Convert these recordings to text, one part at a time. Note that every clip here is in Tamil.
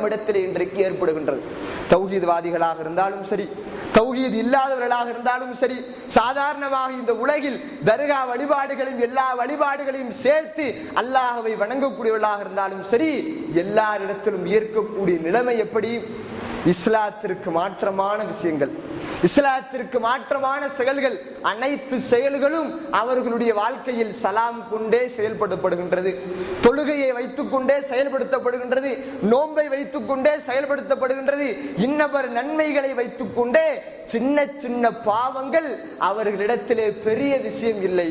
நம்மிடத்தில் இன்றைக்கு ஏற்படுகின்றது. தௌஹீத்வாதிகளாக இருந்தாலும் சரி தௌஹீத் இல்லாதவர்களாக இருந்தாலும் சரி சாதாரணமாக இந்த உலகில் தர்கா வழிபாடுகளையும் எல்லா வழிபாடுகளையும் சேர்த்து அல்லாஹவை வணங்கக்கூடியவர்களாக இருந்தாலும் சரி எல்லாரிடத்திலும் ஏற்கக்கூடிய நிலைமை எப்படி? இஸ்லாத்திற்கு மாற்றமான விஷயங்கள். இஸ்லாத்திற்கு மாற்றமான செயல்கள் அனைத்து செயல்களும் அவர்களுடைய வாழ்க்கையில் சலாம் கொண்டே செயல்படுத்தப்படுகின்றது. தொழுகையை வைத்துக் கொண்டே செயல்படுத்தப்படுகின்றது. நோன்பை வைத்துக் கொண்டே செயல்படுத்தப்படுகின்றது. இன்னவர் நன்மைகளை வைத்துக் கொண்டே சின்ன சின்ன பாவங்கள் அவர்களிடத்திலே பெரிய விஷயம் இல்லை.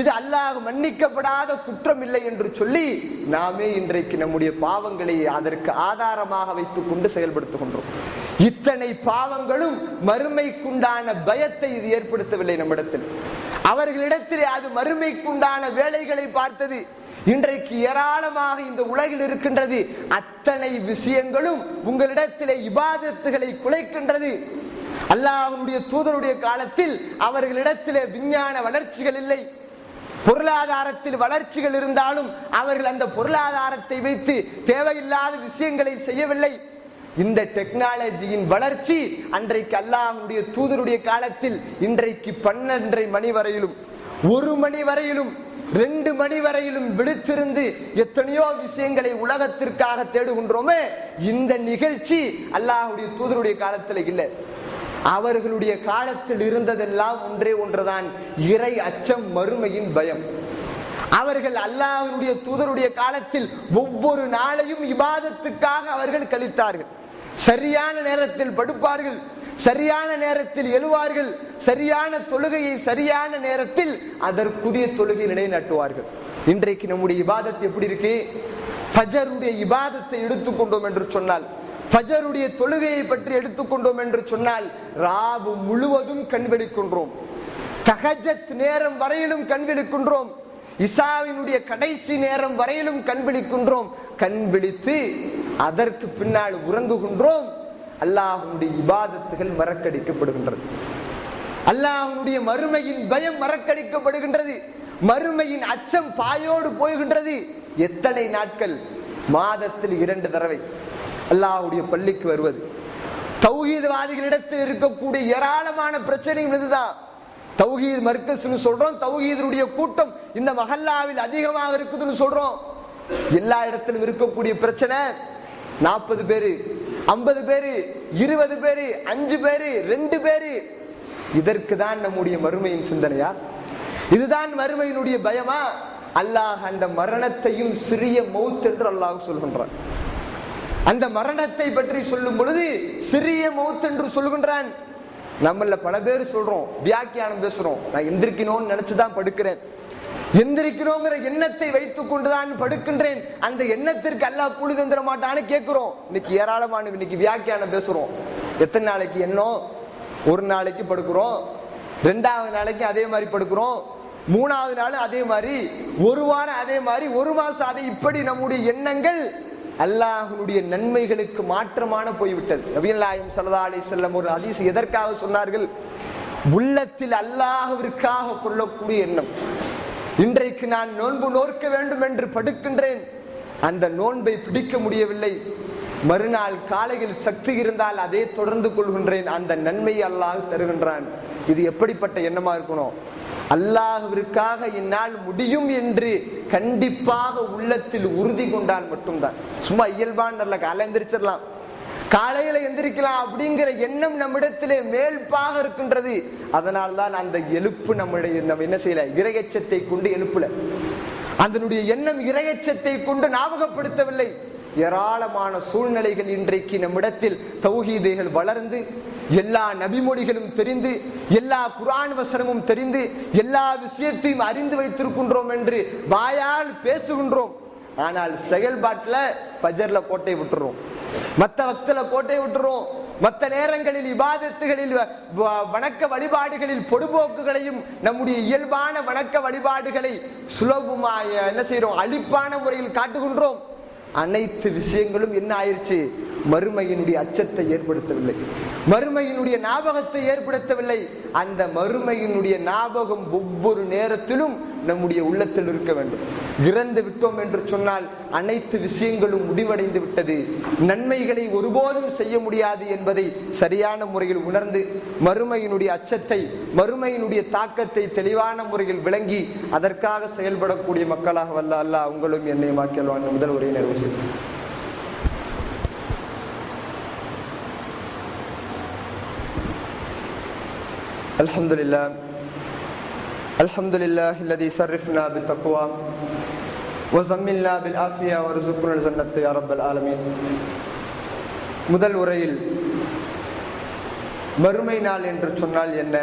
இது அல்லாஹ் மன்னிக்கப்படாத குற்றம் இல்லை என்று சொல்லி நாமே இன்றைக்கு நம்முடைய பாவங்களை அதற்கு ஆதாரமாக வைத்துக் கொண்டு செயல்படுத்துகின்றோம். இத்தனை பாவங்களும் மறுமைக்குண்டான பயத்தை இது ஏற்படுத்தவில்லை நம்மிடத்தில். அவர்களிடத்திலே அது மறுமைக்குண்டான வேலைகளை பார்த்தது. இன்றைக்கு ஏராளமாக இந்த உலகில் இருக்கின்றது. அத்தனை விஷயங்களும் உங்களிடத்திலே இபாதத்துகளை குலைக்கின்றது. அல்லாஹனுடைய தூதருடைய காலத்தில் அவர்களிடத்திலே விஞ்ஞான வளர்ச்சிகள் இல்லை. பொருளாதாரத்தில் வளர்ச்சிகள் இருந்தாலும் அவர்கள் அந்த பொருளாதாரத்தை வைத்து தேவையில்லாத விஷயங்களை செய்யவில்லை. இந்த டெக்னாலஜியின் வளர்ச்சி அன்றைக்கு அல்லாஹுடைய தூதருடைய காலத்தில் இன்றைக்கு பன்னெண்டரை மணி வரையிலும் ஒரு மணி வரையிலும் ரெண்டு மணி வரையிலும் விடுத்திருந்து எத்தனையோ விஷயங்களை உலகத்திற்காக தேடுகின்றோமே இந்த நிகழ்ச்சி அல்லாஹுடைய தூதருடைய காலத்தில் இல்லை. அவர்களுடைய காலத்தில் இருந்ததெல்லாம் ஒன்றே ஒன்றுதான் இறை அச்சம் மறுமையின் பயம். அவர்கள் அல்லாஹனுடைய தூதருடைய காலத்தில் ஒவ்வொரு நாளையும் இபாதத்துக்காக அவர்கள் கழித்தார்கள். சரியான நேரத்தில் படுப்பார்கள் சரியான நேரத்தில் எழுவார்கள் சரியான தொழுகையை சரியான நேரத்தில் அதற்குரிய தொழுகை நிலைநாட்டுவார்கள். இன்றைக்கு நம்முடைய இபாதத்து எப்படி இருக்கு? ஃபஜருடைய இபாதத்தை எடுத்துக்கொண்டோம் என்று சொன்னால் ஃபஜருடைய தொழுகையை பற்றி எடுத்துக்கொண்டோம் என்று சொன்னால் ராவு முழுவதும் கண்களிக்கின்றோம் தகஜத் நேரம் வரையிலும் கண்களிக்கின்றோம் இசாவினுடைய கடைசி நேரம் வரையிலும் கண்பிடிக்கின்றோம் கண்பிடித்து அதற்கு பின்னால் உறங்குகின்றோம். அல்லாஹனுடைய இபாதத்துகள் மறக்கடிக்கப்படுகின்றது. அல்லாஹனுடைய மறுமையின் பயம் மறக்கடிக்கப்படுகின்றது. மறுமையின் அச்சம் பாயோடு போகின்றது. எத்தனை நாட்கள்? மாதத்தில் இரண்டு தடவை அல்லாஹுடைய பள்ளிக்கு வருவது. தௌஹீதவாதிகளிடத்தில் இருக்கக்கூடிய ஏராளமான பிரச்சனைகள் இதுதான். தௌஹீத் மர்க்கஸ்னு சொல்றோம். தௌஹீதனுடைய கூட்டம் இந்த மஹல்லாவில் அதிகமாக இருக்குதுன்னு சொல்றோம். எல்லா இடத்திலும் இருக்கக்கூடிய பிரச்சனை நாற்பது பேரு ஐம்பது பேரு இருபது பேரு அஞ்சு பேரு ரெண்டு பேரு. இதற்கு தான் நம்முடைய மறுமையின் சிந்தனையா? இதுதான் மறுமையினுடைய பயமா? அல்லாஹ் அந்த மரணத்தையும் சிறிய மௌத் என்று அல்லாஹ் சொல்கின்றான். அந்த மரணத்தை பற்றி சொல்லும் பொழுது சிறிய மௌத் என்று சொல்கின்றான். நம்மள பல பேர் சொல்றோம் வியாக்கியானம் பேசுறோம். நான் எந்திரிக்கணும்னு நினைச்சுதான் படுக்கிறேன். எந்திரிக்கிறோங்கிற எண்ணத்தை வைத்துக் கொண்டுதான் படுக்கின்றேன். அந்த எண்ணத்திற்கு அல்லாஹ் கூலி தந்துட மாட்டான்னு கேட்கிறோம். இன்னைக்கு ஏராளமான இன்னைக்கு வியாக்கியானம் பேசுறோம். எத்தனை நாளைக்கு எண்ணம்? ஒரு நாளைக்கு படுக்கிறோம். ரெண்டாவது நாளைக்கு அதே மாதிரி படுக்கிறோம். மூணாவது நாள் அதே மாதிரி. ஒரு வாரம் அதே மாதிரி. ஒரு மாசம் அதே இப்படி நம்முடைய எண்ணங்கள் அல்லாஹனுடைய நன்மைகளுக்கு மாற்றமான போய்விட்டது. நபியல்லாயும் சல்லா அலி செல்லம் ஒரு ஹதீஸ் எதற்காக சொன்னார்கள்? உள்ளத்தில் அல்லாஹிற்காக கொள்ளக்கூடிய எண்ணம். இன்றைக்கு நான் நோன்பு நோற்க வேண்டும் என்று படுக்கின்றேன். அந்த நோன்பை பிடிக்க முடியவில்லை. மறுநாள் காலையில் சக்தி இருந்தால் அதே தொடர்ந்து கொள்கின்றேன். அந்த நன்மை அல்லாஹ் தருகின்றான். இது எப்படிப்பட்ட எண்ணமா இருக்கணும்? அல்லாஹிற்காக என்னால் முடியும் என்று கண்டிப்பாக உள்ளத்தில் உறுதி கொண்டால் மட்டும்தான். சும்மா இயல்பான நல்ல காலை எந்திரிச்சிடலாம். காலையில எந்திரிக்கலாம் அப்படிங்கிற எண்ணம் நம்மிடத்திலே மேல்பாக இருக்கின்றது. அதனால் தான் அந்த எழுப்பு நம்முடைய நம்ம என்ன செய்யல? இரையச்சத்தை கொண்டு எழுப்புல. அதனுடைய எண்ணம் இரையச்சத்தை கொண்டு ஞாபகப்படுத்தவில்லை. ஏராளமான சூழ்நிலைகள் இன்றைக்கு நம்மிடத்தில் தௌஹீதைகள் வளர்ந்து எல்லா நபிமொழிகளும் தெரிந்து எல்லா குரான் வசனமும் தெரிந்து எல்லா விஷயத்தையும் அறிந்து வைத்திருக்கின்றோம் என்று வாயால் பேசுகின்றோம். ஆனால் செயல்பாட்டுல பஜர்ல கோட்டை விட்டுறோம். மத்த வக்தல கோட்டை விட்டுறோம். மத்த நேரங்களில் இபாதத்துகளில் வ- வணக்க வழிபாடுகளில் பொடுபோக்குகளையும் நம்முடைய இயல்பான வணக்க வழிபாடுகளை சுலபமாக என்ன செய்யறோம் அழிப்பான முறையில் காட்டுகின்றோம். அனைத்து விஷயங்களும் என்ன ஆயிடுச்சு மறுமையினுடைய அச்சத்தை ஏற்படுத்தவில்லை. மறுமையினுடைய ஞாபகத்தை ஏற்படுத்தவில்லை. அந்த மறுமையினுடைய ஞாபகம் ஒவ்வொரு நேரத்திலும் நம்முடைய உள்ளத்தில் இருக்க வேண்டும் இறந்து விட்டோம் என்று சொன்னால் அனைத்து விஷயங்களும் முடிவடைந்து விட்டது நன்மைகளை ஒருபோதும் செய்ய முடியாது என்பதை சரியான முறையில் உணர்ந்து மறுமையினுடைய அச்சத்தை மறுமையினுடைய தாக்கத்தை தெளிவான முறையில் விளங்கி அதற்காக செயல்படக்கூடிய மக்களாக வல்ல அல்லாஹ் உங்களும் என்னையும் ஆக்கியல்வான் முதல் உரையை நிறைவு செய்தேன் الحمد لله الحمد لله الذي صرفنا بالتقوى وزملنا بالعافية وارزقنا الجنة يا رب العالمين முதல் உரையில் மறுமை நாள் என்று சொன்னால் என்ன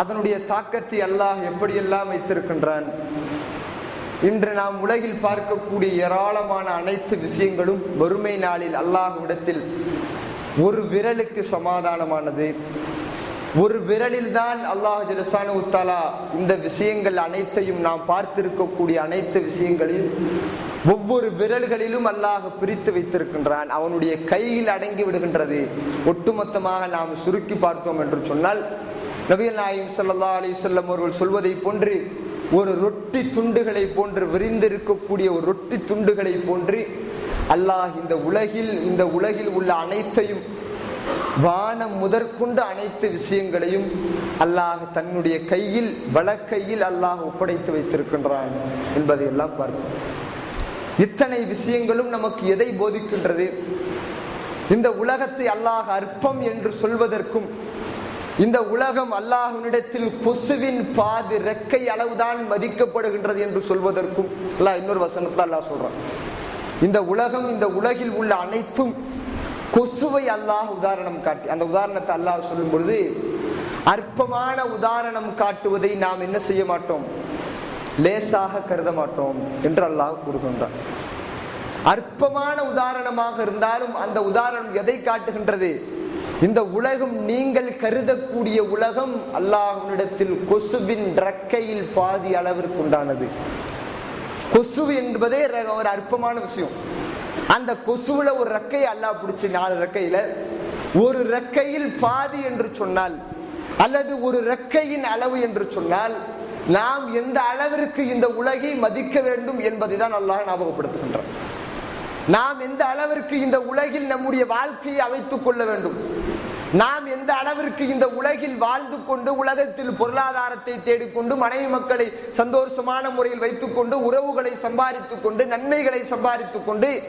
அதனுடைய தாக்கத்தை அல்லாஹ் எப்படியெல்லாம் வைத்திருக்கின்றான் இன்று நாம் உலகில் பார்க்கக்கூடிய ஏராளமான அனைத்து விஷயங்களும் வறுமை நாளில் அல்லாஹ்விடத்தில் ஒரு விரலுக்கு சமாதானமானது ஒரு விரலில் தான் அல்லாஹ் ஜலசானு தாலா இந்த விஷயங்கள் அனைத்தையும் நாம் பார்த்திருக்கக்கூடிய அனைத்து விஷயங்களில் ஒவ்வொரு விரல்களிலும் அல்லாஹ் பிரித்து வைத்திருக்கின்றான். அவனுடைய கையில் அடங்கி விடுகின்றது. ஒட்டுமொத்தமாக நாம் சுருக்கி பார்த்தோம் என்று சொன்னால் நபிகள் நாயும் சல்லா அலி சொல்லம் அவர்கள் சொல்வதை போன்று ஒரு ரொட்டி துண்டுகளை போன்று விரிந்திருக்கக்கூடிய ஒரு ரொட்டி துண்டுகளை போன்று அல்லாஹ் இந்த உலகில் இந்த உலகில் உள்ள அனைத்தையும் வானம் முதற்கொண்டு அனைத்து விஷயங்களையும் அல்லாஹ் தன்னுடைய கையில் வழக்கையில் அல்லாஹ் ஒப்படைத்து வைத்திருக்கின்றான் என்பதை எல்லாம் பார்த்தோம். இத்தனை விஷயங்களும் நமக்கு எதை போதிக்கின்றது? இந்த உலகத்தை அல்லாஹ் அற்பம் என்று சொல்வதற்கும் இந்த உலகம் அல்லாஹ்வினிடத்தில் கொசுவின் பாது ரெக்கை அளவுதான் மதிக்கப்படுகின்றது என்று சொல்வதற்கும் அல்லாஹ் இன்னொரு வசனத்தை அல்லாஹ் சொல்றான். இந்த உலகம் இந்த உலகில் உள்ள அனைத்தும் கொசுவை அல்லாஹ் உதாரணம் காட்டி அந்த உதாரணத்தை அல்லாஹ் சொல்லும் பொழுது அற்பமான உதாரணம் காட்டுவதை நாம் என்ன செய்ய மாட்டோம்? லேசாக கருத மாட்டோம் என்று அல்லாஹ் கூறுகின்றான். அற்பமான உதாரணமாக இருந்தாலும் அந்த உதாரணம் எதை காட்டுகின்றது? இந்த உலகம் நீங்கள் கருதக்கூடிய உலகம் அல்லாஹ்விடத்தில் கொசுவின் ரக்கையில் பாதி அளவிற்கு உண்டானது. கொசு என்பதே ஒரு அற்பமான விஷயம். அந்த கொசுவில் ஒரு ரெக்கையை அல்லாஹ் பிடிச்சி நாலு ரெக்கையில ஒரு ரெக்கையில் பாதி என்று சொன்னால் அல்லது ஒரு ரெக்கையின் அளவு என்று சொன்னால் நாம் எந்த அளவிற்கு இந்த உலகை மதிக்க வேண்டும் என்பதை தான் அல்லாஹ் ஞாபகப்படுத்துகின்றான். நாம் எந்த அளவிற்கு இந்த உலகில் நம்முடைய வாழ்க்கையை அமைத்துக் கொள்ள வேண்டும் நாம் எந்த அளவிற்கு இந்த உலகில் வாழ்ந்து கொண்டு உலகத்தில் பொருளாதாரத்தை தேடிக்கொண்டு மனைவி மக்களை சந்தோஷமான முறையில் வைத்துக்கொண்டு உறவுகளை சம்பாதித்துக் கொண்டு நன்மைகளை சம்பாதித்துக் கொண்டு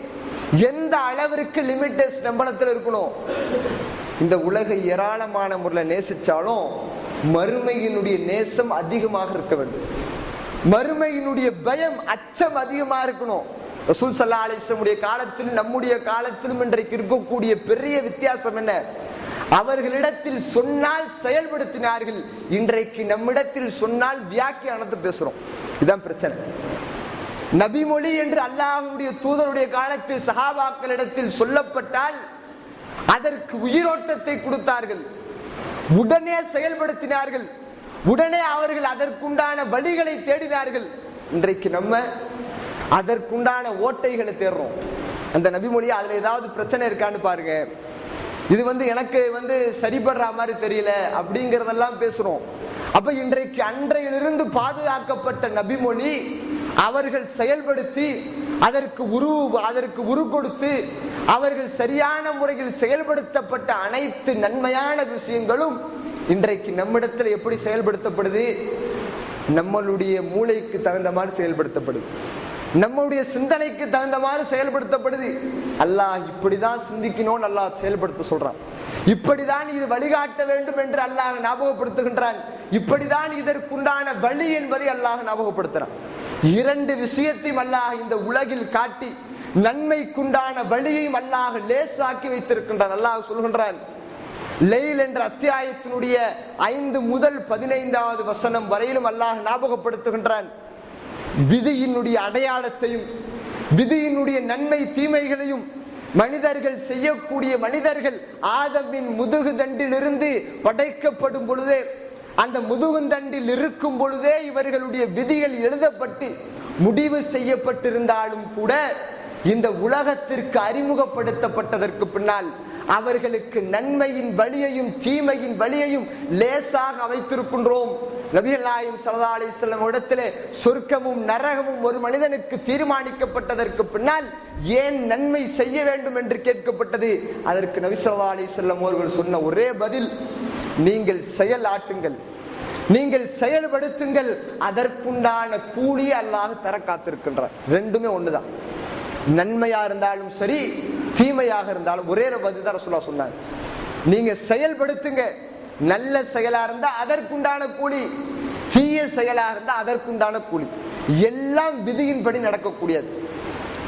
எந்த அளவிற்கு லிமிட்டஸ் நம்பளத்தில் இருக்கணும்? இந்த உலகை ஏராளமான முறையில் நேசிச்சாலும் மறுமையினுடைய நேசம் அதிகமாக இருக்க வேண்டும். மறுமையினுடைய பயம் அச்சம் அதிகமாக இருக்கணும். ரசூல் சல்லா அலிஸ்லமுடைய காலத்திலும் நம்முடைய காலத்திலும் இன்றைக்கு இருக்கக்கூடிய பெரிய வித்தியாசம் என்ன? அவர்களிடத்தில் சொன்னால் செயல்படுத்தினார்கள். இன்றைக்கு நம்மிடத்தில் சொன்னால் வியாக்கியானத்தை பேசுறோம். இதுதான் பிரச்சனை. நபிமொழி என்று அல்லாஹனுடைய தூதருடைய காலத்தில் சகாபாக்களிடத்தில் சொல்லப்பட்டால் அதற்கு உயிரோட்டத்தை கொடுத்தார்கள். உடனே செயல்படுத்தினார்கள். உடனே அவர்கள் அதற்குண்டான வழிகளை தேடினார்கள். இன்றைக்கு நம்ம அதற்குண்டான ஓட்டைகளை தேடுறோம். அந்த நபிமொழி அதுல ஏதாவது பிரச்சனை இருக்கான்னு பாருங்க. இது வந்து எனக்கு வந்து சரிபடுற மாதிரி தெரியல அப்படிங்கறதெல்லாம் பேசுறோம். அப்ப இன்றைக்கு அன்றையிலிருந்து பாதுகாக்கப்பட்ட நபிமொழி அவர்கள் செயல்படுத்தி அதற்கு உரு அதற்கு உரு கொடுத்து அவர்கள் சரியான முறையில் செயல்படுத்தப்பட்ட அனைத்து நன்மையான விஷயங்களும் இன்றைக்கு நம்மிடத்தில் எப்படி செயல்படுத்தப்படுது? நம்மளுடைய மூளைக்கு தகுந்த மாதிரி செயல்படுத்தப்படுது. நம்முடைய சிந்தனைக்கு தகுந்த மாதிரி செயல்படுத்தப்படுது. அல்லாஹ் இப்படிதான் சிந்திக்கணும்னு அல்லாஹ் செயல்படுத்த சொல்றான். இப்படிதான் இது வழிகாட்ட வேண்டும் என்று அல்லாஹ் ஞாபகப்படுத்துகின்றான். இப்படிதான் இதற்குண்டான வழி என்பதை அல்லாஹ் ஞாபகப்படுத்துறான். இரண்டு விஷயத்தையும் அல்லாஹ் இந்த உலகில் காட்டி நன்மைக்குண்டான வழியையும் அல்லாஹ் லேசாக்கி வைத்திருக்கின்றான். அல்லாஹ் சொல்கின்றான் லெயில் என்ற அத்தியாயத்தினுடைய ஐந்து முதல் பதினைந்தாவது வசனம் வரையிலும் அல்லாஹ் ஞாபகப்படுத்துகின்றான். விதியினுடைய அடையாளத்தையும் விதியினுடைய நன்மை தீமைகளையும் மனிதர்கள் செய்யக்கூடிய மனிதர்கள் ஆதமின் முதுகு தண்டிலிருந்து படைக்கப்படும் பொழுதே அந்த முதுகுந்தண்டில் இருக்கும் பொழுதே இவர்களுடைய விதிகள் எழுதப்பட்டு முடிவு செய்யப்பட்டிருந்தாலும் கூட இந்த உலகத்திற்கு அறிமுகப்படுத்தப்பட்டதற்கு பின்னால் அவர்களுக்கு நன்மையின் வழியையும் தீமையின் வழியையும் லேசாக அமைத்திருக்கின்றோம். நபிகள் சல்லா அலி அலிஸ்லாம் இடத்திலே சொர்க்கமும் நரகமும் ஒரு மனிதனுக்கு தீர்மானிக்கப்பட்டதற்கு பின்னால் ஏன் நன்மை செய்ய வேண்டும் என்று கேட்கப்பட்டது? அதற்கு நபி சல்லா அலிஸ்லாம் அவர்கள் சொன்ன ஒரே பதில் நீங்கள் செயல் ஆட்டுங்கள் நீங்கள் செயல்படுத்துங்கள் அதற்குண்டான கூலி அல்லாஹ் தர காத்திருக்கின்றார். ரெண்டுமே ஒண்ணுதான். நன்மையா இருந்தாலும் சரி தீமையாக இருந்தாலும் ஒரே ஒரு பதில் தான் சொல்ல சொன்னாங்க. நீங்க செயல்படுத்துங்க. நல்ல செயலா இருந்தா அதற்குண்டான கூலி. தீய செயலா இருந்தா அதற்குண்டான கூலி. எல்லாம் விதியின்படி நடக்கக்கூடியது.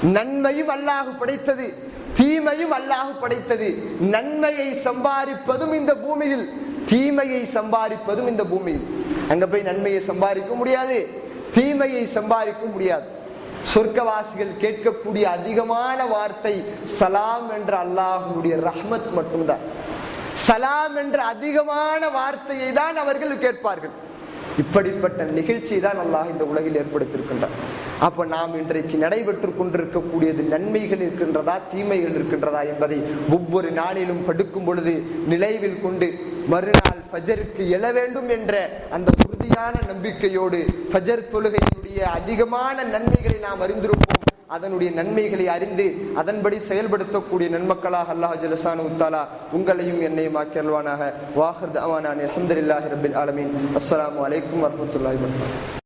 நன்மையும் அல்லாஹ் படைத்தது. தீமையும் அல்லாஹ் படைத்தது. நன்மையை சம்பாதிப்பதும் இந்த பூமியில். தீமையை சம்பாதிப்பதும் இந்த பூமியில். அங்க போய் நன்மையை சம்பாதிக்க முடியாது. தீமையை சம்பாதிக்க முடியாது. சொர்க்கவாசிகள் கேட்கக்கூடிய அதிகமான வார்த்தை சலாம் என்ற அல்லாஹுடைய ரஹ்மத் மட்டும்தான். சலாம் என்ற அதிகமான வார்த்தையை தான் அவர்கள் கேட்பார்கள். இப்படிப்பட்ட நிகழ்ச்சி தான் அல்லாஹ் இந்த உலகில் ஏற்படுத்தியிருக்கின்றார் அப்ப நாம் இன்றைக்கு நடைபெற்றுக் கொண்டிருக்கக்கூடியது நன்மைகள் இருக்கின்றதா தீமைகள் இருக்கின்றதா என்பதை ஒவ்வொரு நாளிலும் படுக்கும் பொழுது நினைவில் கொண்டு மறுநாள் ஃபஜருக்கு எழ வேண்டும் என்ற அந்த உறுதியான நம்பிக்கையோடு ஃபஜர் செய்யக்கூடிய அதிகமான நன்மைகளை நாம் அறிந்திருப்போம். அதனுடைய நன்மைகளை அறிந்து அதன்படி செயல்படுத்தக்கூடிய நன்மக்களாக அல்லாஹ் ஜலசானு உத்தாலா உங்களையும் என்னையும் ஆக்கியல்வானாக வாஹர் அவானான் அலமதுல்லாஹி ரபில் ஆலமின். அஸ்லாம் அலைக்கும் வரமத்துல்லாஹி வபரகாத்துஹு.